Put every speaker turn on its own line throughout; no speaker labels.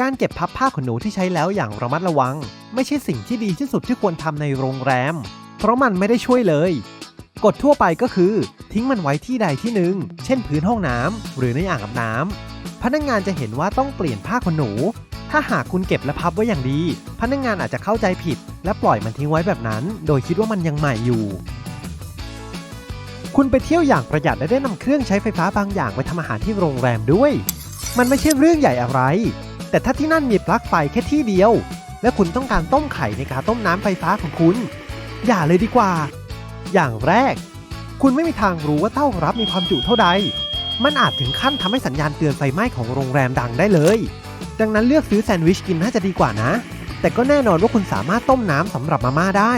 การเก็บพับผ้าขนหนูที่ใช้แล้วอย่างระมัดระวัง ไม่ใช่สิ่งที่ดีที่สุดที่ควรทำในโรงแรม เพราะมันไม่ได้ช่วยเลย กฎทั่วไปก็คือ ทิ้งมันไว้ที่ใดที่หนึ่ง เช่นพื้นห้องน้ำหรือในอ่างอาบน้ำพนักงานจะเห็นว่าต้องเปลี่ยนผ้าขนหนู ถ้าหากคุณเก็บและพับไว้อย่างดี พนักงานอาจจะเข้าใจผิด และปล่อยมันทิ้งไว้แบบนั้น โดยคิดว่ามันยังใหม่อยู่คุณไปเที่ยวอย่างประหยัดและได้นำเครื่องใช้ไฟฟ้าบางอย่างไปทำอาหารที่โรงแรมด้วย มันไม่ใช่เรื่องใหญ่อะไร แต่ถ้าที่นั่นมีปลั๊กไฟแค่ที่เดียว และคุณต้องการต้มไข่ในการต้มน้ำไฟฟ้าของคุณ อย่าเลยดีกว่า อย่างแรก คุณไม่มีทางรู้ว่าเต้ารับมีความจุเท่าใด มันอาจถึงขั้นทำให้สัญญาณเตือนไฟไหม้ของโรงแรมดังได้เลย ดังนั้นเลือกซื้อแซนด์วิชกินน่าจะดีกว่านะ แต่ก็แน่นอนว่าคุณสามารถต้มน้ำสำหรับมาม่าได้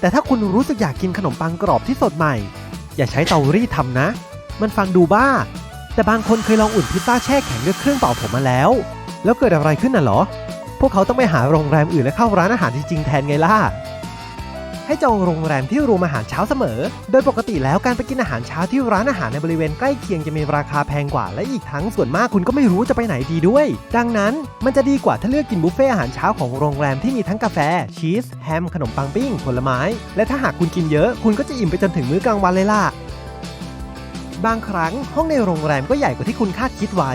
แต่ถ้าคุณรู้สึกอยากกินขนมปังกรอบที่สดใหม่ อย่าใช้เตารีดทำนะ มันฟังดูบ้า แต่บางคนเคยลองอุ่นพิซซ่าแช่แข็งด้วยเครื่องเป่าผมมาแล้ว แล้วเกิดอะไรขึ้นน่ะเหรอ พวกเขาต้องไปหาโรงแรมอื่นและเข้าร้านอาหารจริงๆแทนไงล่ะ ให้จองโรงแรมที่รวมอาหารเช้าเสมอ โดยปกติแล้วการไปกินอาหารเช้าที่ร้านอาหารในบริเวณใกล้เคียงจะมีราคาแพงกว่า และอีกทั้งส่วนมากคุณก็ไม่รู้จะไปไหนดีด้วย ดังนั้นมันจะดีกว่าถ้าเลือกกินบุฟเฟ่อาหารเช้าของโรงแรมที่มีทั้งกาแฟ ชีส แฮม ขนมปังปิ้ง ผลไม้ และถ้าหากคุณกินเยอะ คุณก็จะอิ่มไปจนถึงมื้อกลางวันเลยล่ะบางครั้งห้องในโรงแรมก็ใหญ่กว่าที่คุณคาดคิดไว้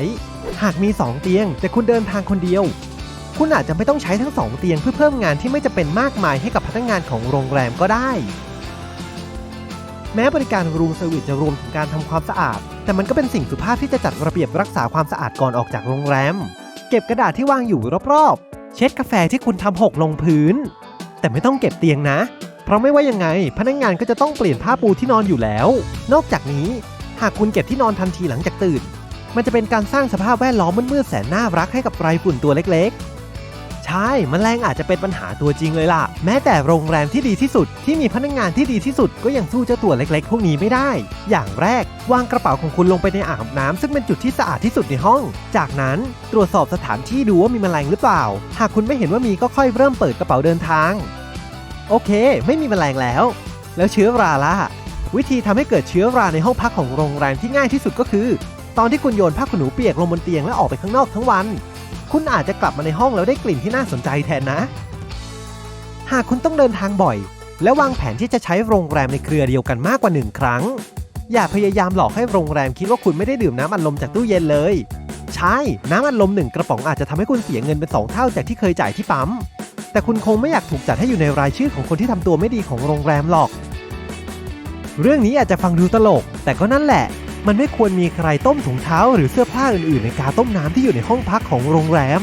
หากมี 2 เตียง แต่คุณเดินทางคนเดียว คุณอาจจะไม่ต้องใช้ทั้ง 2 เตียงเพื่อเพิ่มงานที่ไม่จะเป็นมากมายให้กับพนักงานของโรงแรมก็ได้ แม้บริการรูมเซอร์วิสจะรวมถึงการทำความสะอาด แต่มันก็เป็นสิ่งสุภาพที่จะจัดระเบียบรักษาความสะอาดก่อนออกจากโรงแรม เก็บกระดาษที่วางอยู่รอบๆ เช็ดกาแฟที่คุณทำหกลงพื้น แต่ไม่ต้องเก็บเตียงนะ เพราะไม่ว่ายังไง พนักงานก็จะต้องเปลี่ยนผ้าปูที่นอนอยู่แล้ว นอกจากนี้ หากคุณเก็บที่นอนทันทีหลังจากตื่น มันจะเป็นการสร้างสภาพแวดล้อมมืดๆแสนน่ารักให้กับไรฝุ่นตัวเล็กๆ ใช่มแมลงอาจจะเป็นปัญหาตัวจริงเลยล่ะ แม้แต่โรงแรมที่ดีที่สุด ที่มีพนักงานที่ดีที่สุดก็ยังสู้เจ้าตัวเล็กๆ พวกนี้ไม่ได้ อย่างแรก วางกระเป๋าของคุณลงไปในอ่างน้ำซึ่งเป็นจุดที่สะอาดที่สุดในห้อง จากนั้นตรวจสอบสถานที่ดูว่ามีมแมลงหรือเปล่า หากคุณไม่เห็นว่ามีก็ค่อยเริ่มเปิดกระเป๋าเดินทาง โอเค ไม่มีมแมลงแล้ว แล้วเชื้อราล่ะวิธีทำให้เกิดเชื้อราในห้องพักของโรงแรมที่ง่ายที่สุดก็คือ ตอนที่คุณโยนผ้าขนหนูเปียกลงบนเตียงและออกไปข้างนอกทั้งวัน คุณอาจจะกลับมาในห้องแล้วได้กลิ่นที่น่าสนใจแทนนะ หากคุณต้องเดินทางบ่อย และวางแผนที่จะใช้โรงแรมในเครือเดียวกันมากกว่าหนึ่งครั้ง อย่าพยายามหลอกให้โรงแรมคิดว่าคุณไม่ได้ดื่มน้ำอัดลมจากตู้เย็นเลย ใช่ น้ำอัดลมหนึ่งกระป๋องอาจจะทำให้คุณเสียเงินเป็นสองเท่าจากที่เคยจ่ายที่ปั๊ม แต่คุณคงไม่อยากถูกจัดให้อยู่ในรายชื่อของคนที่ทำตัวไม่ดีของโรงแรมหรอก เรื่องนี้อาจจะฟังดูตลก แต่ก็นั่นแหละ มันไม่ควรมีใครต้มถุงเท้าหรือเสื้อผ้าอื่นๆ ในกาต้มน้ำที่อยู่ในห้องพักของโรงแรม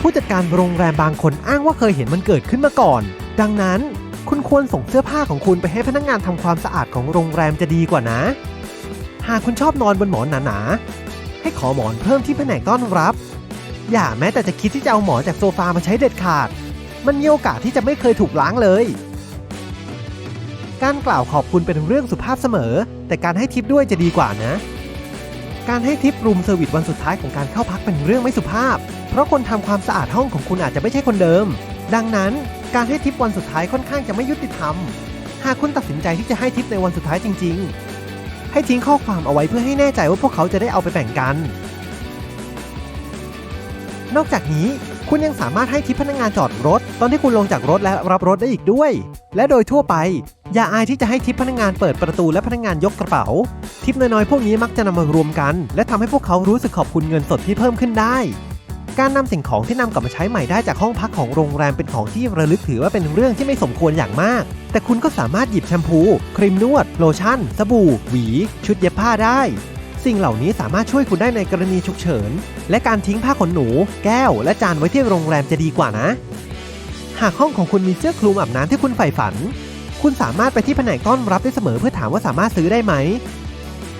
ผู้จัดการโรงแรมบางคนอ้างว่าเคยเห็นมันเกิดขึ้นมาก่อน ดังนั้นคุณควรส่งเสื้อผ้าของคุณไปให้พนักงานทำความสะอาดของโรงแรมจะดีกว่านะ หากคุณชอบนอนบนหมอนหนาๆ ให้ขอหมอนเพิ่มที่แผนกต้อนรับ อย่าแม้แต่จะคิดที่จะเอาหมอนจากโซฟามาใช้เด็ดขาด มันมีโอกาสที่จะไม่เคยถูกล้างเลย การกล่าวขอบคุณเป็นเรื่องสุภาพเสมอ แต่การให้ทิปด้วยจะดีกว่านะ การให้ทิปรูมเซอร์วิสวันสุดท้ายของการเข้าพักเป็นเรื่องไม่สุภาพ เพราะคนทำความสะอาดห้องของคุณอาจจะไม่ใช่คนเดิม ดังนั้น การให้ทิปวันสุดท้ายค่อนข้างจะไม่ยุติธรรม หากคุณตัดสินใจที่จะให้ทิปในวันสุดท้ายจริง ๆ ให้ทิ้งข้อความเอาไว้เพื่อให้แน่ใจว่าพวกเขาจะได้เอาไปแบ่งกัน นอกจากนี้คุณยังสามารถให้ทิปพนักงานจอดรถ ตอนที่คุณลงจากรถและรับรถได้อีกด้วย และโดยทั่วไป อย่าอายที่จะให้ทิปพนักงานเปิดประตูและพนักงานยกกระเป๋า ทิปน้อยๆ พวกนี้มักจะนำมารวมกัน และทำให้พวกเขารู้สึกขอบคุณเงินสดที่เพิ่มขึ้นได้ การนำสิ่งของที่นำกลับมาใช้ใหม่ได้จากห้องพักของโรงแรมเป็นของที่ระลึกถือว่าเป็นเรื่องที่ไม่สมควรอย่างมาก แต่คุณก็สามารถหยิบแชมพู ครีมนวด โลชั่น สบู่ หวี ชุดเย็บผ้าได้ สิ่งเหล่านี้สามารถช่วยคุณได้ในกรณีฉุกเฉิน และการทิ้งผ้าขนหนู แก้ว และจานไว้ที่โรงแรมจะดีกว่านะ หากห้องของคุณมีเสื้อคลุมอาบน้ำที่คุณใฝ่ฝัน คุณสามารถไปที่แผนกต้อนรับได้เสมอเพื่อถามว่าสามารถซื้อได้ไหม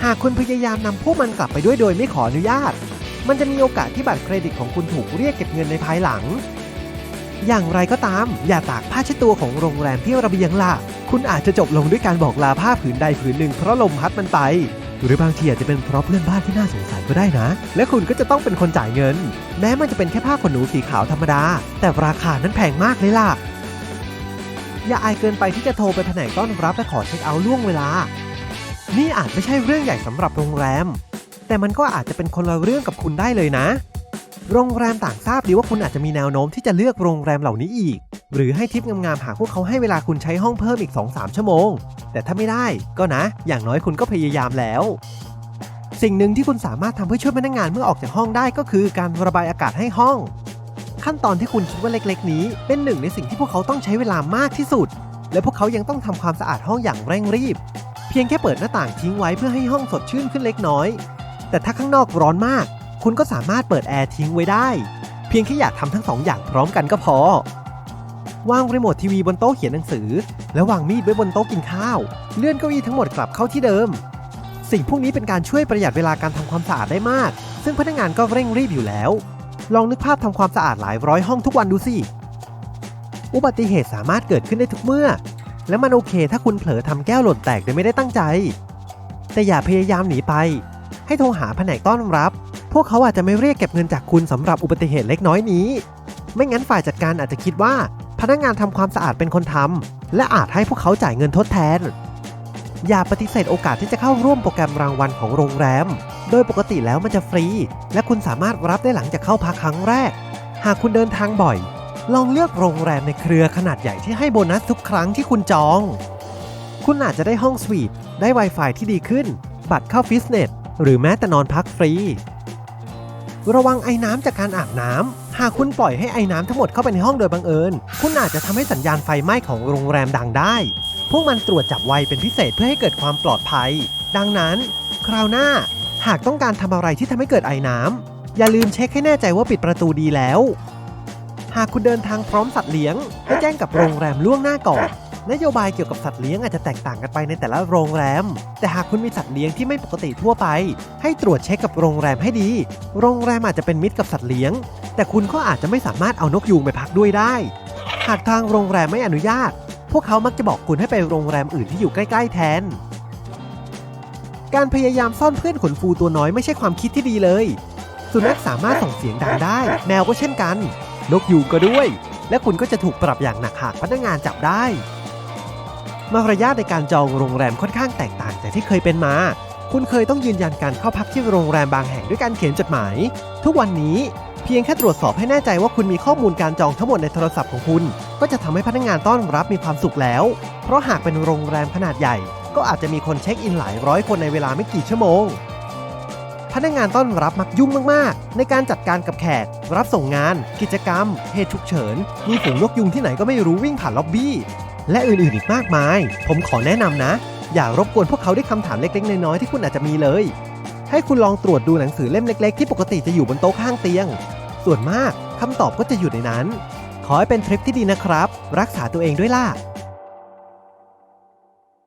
หากคุณพยายามนำพวกมันกลับไปด้วยโดยไม่ขออนุญาต มันจะมีโอกาสที่บัตรเครดิตของคุณถูกเรียกเก็บเงินในภายหลัง อย่างไรก็ตาม อย่าตากผ้าเช็ดตัวของโรงแรมที่ระเบียงล่ะ คุณอาจจะจบลงด้วยการบอกลาผ้าผืนใดผืนหนึ่งเพราะลมพัดมันไป หรือบางทีอาจจะเป็นเพราะเพื่อนบ้านที่น่าสงสัยก็ได้นะ และคุณก็จะต้องเป็นคนจ่ายเงิน แม้มันจะเป็นแค่ผ้าขนหนูสีขาวธรรมดา แต่ราคานั้นแพงมากเลยล่ะ อย่าอายเกินไปที่จะโทรไปแผนกต้อนรับและขอเช็คเอาท์ล่วงเวลา นี่อาจไม่ใช่เรื่องใหญ่สำหรับโรงแรม แต่มันก็อาจจะเป็นคนละเรื่องกับคุณได้เลยนะ โรงแรมต่างทราบดีว่าคุณอาจจะมีแนวโน้มที่จะเลือกโรงแรมเหล่านี้อีก หรือให้ทิปงามๆหากพวกเขาให้เวลาคุณใช้ห้องเพิ่มอีก 2-3 ชั่วโมง แต่ถ้าไม่ได้ก็นะ อย่างน้อยคุณก็พยายามแล้วสิ่งหนึ่งที่คุณสามารถทำเพื่อช่วยพนักงานเมื่อออกจากห้องได้ก็คือการระบายอากาศให้ห้อง ขั้นตอนที่คุณคิดว่าเล็ก ๆ นี้ เป็นหนึ่งในสิ่งที่พวกเขาต้องใช้เวลามากที่สุด และพวกเขายังต้องทำความสะอาดห้องอย่างเร่งรีบ เพียงแค่เปิดหน้าต่างทิ้งไว้เพื่อให้ห้องสดชื่นขึ้นเล็กน้อย แต่ถ้าข้างนอกร้อนมาก คุณก็สามารถเปิดแอร์ทิ้งไว้ได้ เพียงแค่อยากทำทั้งสองอย่างพร้อมกันก็พอ วางรีโมททีวีบนโต๊ะเขียนหนังสือ และวางมีดไว้บนโต๊ะกินข้าว เลื่อนเก้าอี้ทั้งหมดกลับเข้าที่เดิม สิ่งพวกนี้เป็นการช่วยประหยัดเวลาการทำความสะอาดได้มาก ซึ่งพนักงานก็เร่งรีบอยู่แล้ว ลองนึกภาพทำความสะอาดหลายร้อยห้องทุกวันดูสิ อุบัติเหตุสามารถเกิดขึ้นได้ทุกเมื่อ และมันโอเคถ้าคุณเผลอทำแก้วหล่นแตกโดยไม่ได้ตั้งใจ แต่อย่าพยายามหนีไป ให้โทรหาแผนกต้อนรับ พวกเขาอาจจะไม่เรียกเก็บเงินจากคุณสำหรับอุบัติเหตุเล็กน้อยนี้ ไม่งั้นฝ่ายจัดการอาจจะคิดว่า พนักงานทำความสะอาดเป็นคนทำและอาจให้พวกเขาจ่ายเงินทดแทน อย่าปฏิเสธโอกาสที่จะเข้าร่วมโปรแกรมรางวัลของโรงแรม โดยปกติแล้วมันจะฟรี และคุณสามารถรับได้หลังจากเข้าพักครั้งแรก หากคุณเดินทางบ่อย ลองเลือกโรงแรมในเครือขนาดใหญ่ที่ให้โบนัสทุกครั้งที่คุณจอง คุณอาจจะได้ห้องสวีทได้ Wi-Fi ที่ดีขึ้น บัตรเข้าฟิตเนส หรือแม้แต่นอนพักฟรี ระวังไอ้น้ำจากการอาบน้ำ หากคุณปล่อยให้ไอ้น้ำทั้งหมดเข้าไปในห้องโดยบังเอิญ คุณอาจจะทำให้สัญญาณไฟไหม้ของโรงแรมดังได้ พวกมันตรวจจับไวเป็นพิเศษเพื่อให้เกิดความปลอดภัย ดังนั้น คราวหน้า หากต้องการทำอะไรที่ทำให้เกิดไอ้น้ำ อย่าลืมเช็คให้แน่ใจว่าปิดประตูดีแล้ว หากคุณเดินทางพร้อมสัตว์เลี้ยง ให้แจ้งกับโรงแรมล่วงหน้าก่อน นโยบายเกี่ยวกับสัตว์เลี้ยงอาจจะแตกต่างกันไปในแต่ละโรงแรม แต่หากคุณมีสัตว์เลี้ยงที่ไม่ปกติทั่วไป ให้ตรวจเช็คกับโรงแรมให้ดี โรงแรมอาจจะเป็นมิตรกับสัตว์เลี้ยง แต่คุณก็อาจจะไม่สามารถเอานกยูงไปพักด้วยได้ หากทางโรงแรมไม่อนุญาต พวกเขามักจะบอกคุณให้ไปโรงแรมอื่นที่อยู่ใกล้ ๆ แทน การพยายามซ่อนเพื่อนขนฟูตัวน้อยไม่ใช่ความคิดที่ดีเลย สุนัขสามารถส่งเสียงดังได้ แมวก็เช่นกัน นกยูงก็ด้วย และคุณก็จะถูกปรับอย่างหนักหากพนักงานจับได้ มารยาทในการจองโรงแรมค่อนข้างแตกต่างจากที่เคยเป็นมา คุณเคยต้องยืนยันการเข้าพักที่โรงแรมบางแห่งด้วยการเขียนจดหมาย ทุกวันนี้เพียงแค่ตรวจสอบให้แน่ใจว่าคุณมีข้อมูลการจองทั้งหมดในโทรศัพท์ของคุณ ก็จะทำให้พนักงานต้อนรับมีความสุขแล้ว เพราะหากเป็นโรงแรมขนาดใหญ่ ก็อาจจะมีคนเช็คอินหลายร้อยคนในเวลาไม่กี่ชั่วโมง พนักงานต้อนรับมักยุ่งมาก ๆ ในการจัดการกับแขก รับส่งงาน กิจกรรม เหตุฉุกเฉิน มีฝูงนกยุงที่ไหนก็ไม่รู้วิ่งผ่านล็อบบี้ และอื่น ๆ อีกมากมาย ผมขอแนะนำนะ อย่ารบกวนพวกเขาด้วยคำถามเล็ก ๆ น้อย ๆ ที่คุณอาจจะมีเลย ให้คุณลองตรวจดูหนังสือเล่มเล็ก ๆ ที่ปกติจะอยู่บนโต๊ะข้างเตียง ส่วนมากคำตอบก็จะอยู่ในนั้น ขอให้เป็นทริปที่ดีนะครับ รักษาตัวเองด้วยล่ะ